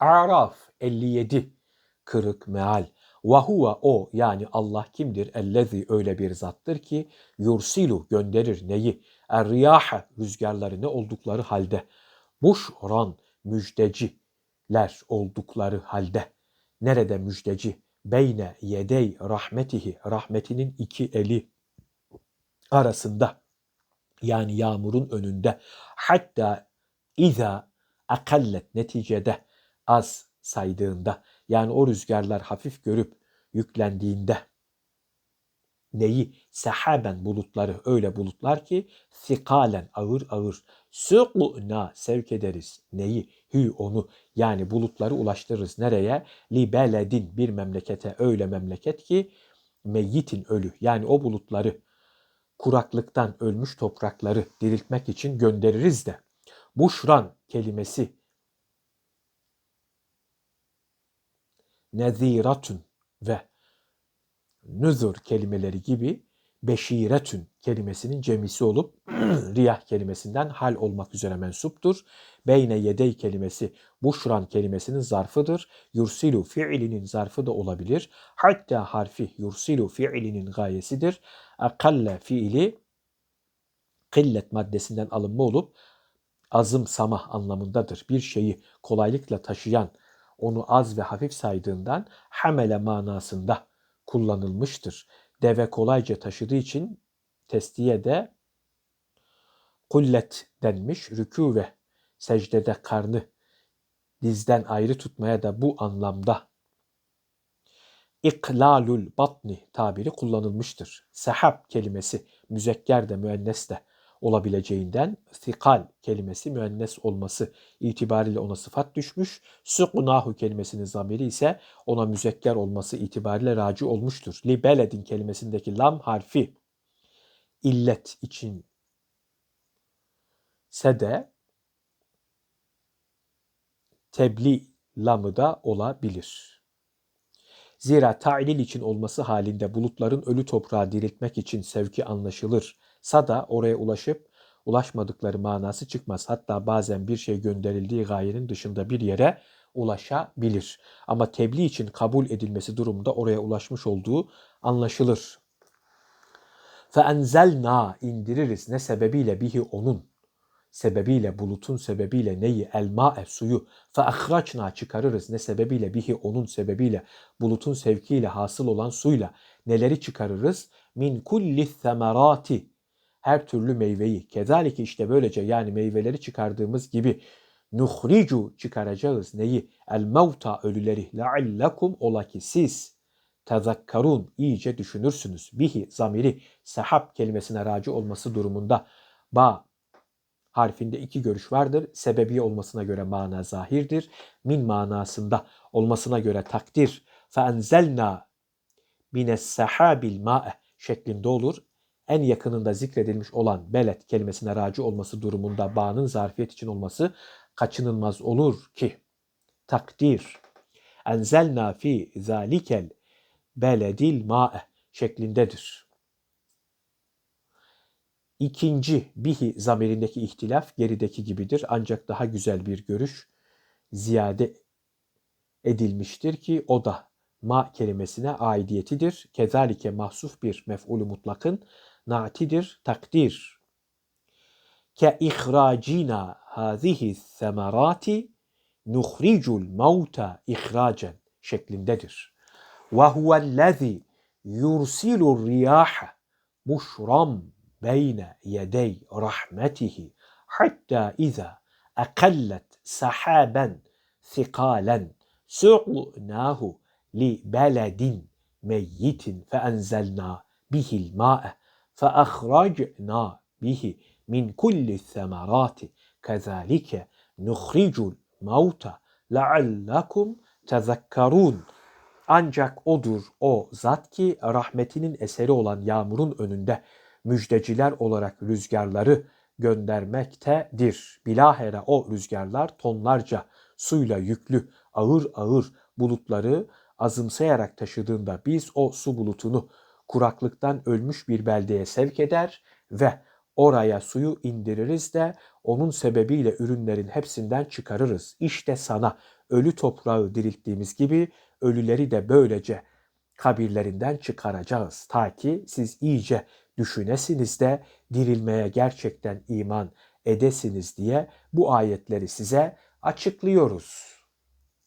Araf 57 kırık meal. Vahuva o yani Allah kimdir? Ellezi öyle bir zattır ki yursilu gönderir neyi? Er-riyaha rüzgarları ne oldukları halde. Buşran müjdeciler oldukları halde. Nerede müjdeci? Beyne yedey rahmetihi rahmetinin iki eli arasında yani yağmurun önünde hatta iza akallet neticede az saydığında yani o rüzgarlar hafif görüp yüklendiğinde neyi? Sehaben bulutları öyle bulutlar ki sikalen ağır ağır suqna sevk ederiz. Neyi? Hü onu yani bulutları ulaştırırız. Nereye? Li beledin bir memlekete öyle memleket ki meyyitin ölü yani o bulutları kuraklıktan ölmüş toprakları diriltmek için göndeririz de. Buşran kelimesi neziratun ve nüzur kelimeleri gibi beşiretün kelimesinin cemisi olup riyah kelimesinden hal olmak üzere mensuptur. Beyne yedey kelimesi buşran kelimesinin zarfıdır. Yursilu fiilinin zarfı da olabilir. Hatta harfi yursilu fiilinin gayesidir. Akalle fiili kıllet maddesinden alınma olup azımsama anlamındadır. Bir şeyi kolaylıkla taşıyan, onu az ve hafif saydığından hamele manasında kullanılmıştır. Deve kolayca taşıdığı için testiye de kullet denmiş. Rükû ve secdede karnı dizden ayrı tutmaya da bu anlamda iklalul batni tabiri kullanılmıştır. Sehab kelimesi müzekker de müennes de olabileceğinden sikal kelimesi müennes olması itibariyle ona sıfat düşmüş. Suqnahu kelimesinin zamiri ise ona müzekker olması itibariyle raci olmuştur. Li beledin kelimesindeki lam harfi illet için sede tebli lamı da olabilir. Zira ta'lil için olması halinde bulutların ölü toprağı diriltmek için sevki anlaşılır Sada oraya ulaşıp ulaşmadıkları manası çıkmaz. Hatta bazen bir şey gönderildiği gayenin dışında bir yere ulaşabilir. Ama tebliğ için kabul edilmesi durumunda oraya ulaşmış olduğu anlaşılır. فَاَنْزَلْنَا indiririz ne sebebiyle bihi onun sebebiyle bulutun sebebiyle neyi elma suyu فَاَخْرَçْنَا çıkarırız ne sebebiyle bihi onun sebebiyle bulutun sevkiyle hasıl olan suyla neleri çıkarırız min kulli semerati her türlü meyveyi. Kezalike işte böylece yani meyveleri çıkardığımız gibi nuhricu çıkaracağız neyi? El mevta ölüleri leallekum ola ki siz tezakkarun iyice düşünürsünüz. Bihi zamiri sahab kelimesine raci olması durumunda ba harfinde iki görüş vardır. Sebebi olmasına göre mana zahirdir. Min manasında olmasına göre takdir. Enzelna mines sahabil ma'e şeklinde olur en yakınında zikredilmiş olan belet kelimesine raci olması durumunda bağının zarfiyet için olması kaçınılmaz olur ki takdir enzelna fi zalikel beledil ma'e şeklindedir. İkinci bihi zamirindeki ihtilaf gerideki gibidir ancak daha güzel bir görüş ziyade edilmiştir ki o da ma kelimesine aidiyetidir. Kezalike mahsuf bir mef'ulü mutlakın نعتذر تقدير. كإخراجنا هذه الثمرات نخرج الموت إخراجا. şeklindedir. وَهُوَ الَّذ۪ي يُرْسِلُ الرِّيَاحَ بُشْرًا بَيْنَ يَدَيْ رَحْمَتِهِ حَتَّى إِذَا أَقَلَّتْ سَحَابًا ثِقَالًا سُعْنَاهُ لِبَلَدٍ مَيِّتٍ فَأَنْزَلْنَا بِهِ الْمَاءَ. فَأَخْرَجْنَا بِهِ مِنْ كُلِّ الثَّمَرَاتِ كَذَٰلِكَ نُخْرِجُ الْمَوْتَ لَعَلَّكُمْ تَذَكَّرُونَ Ancak odur o zat ki rahmetinin eseri olan yağmurun önünde müjdeciler olarak rüzgarları göndermektedir. Bilahare o rüzgarlar tonlarca suyla yüklü ağır ağır bulutları azımsayarak taşıdığında biz o su bulutunu kuraklıktan ölmüş bir beldeye sevk eder ve oraya suyu indiririz de onun sebebiyle ürünlerin hepsinden çıkarırız. İşte sana ölü toprağı dirilttiğimiz gibi ölüleri de böylece kabirlerinden çıkaracağız. Ta ki siz iyice düşünesiniz de dirilmeye gerçekten iman edesiniz diye bu ayetleri size açıklıyoruz.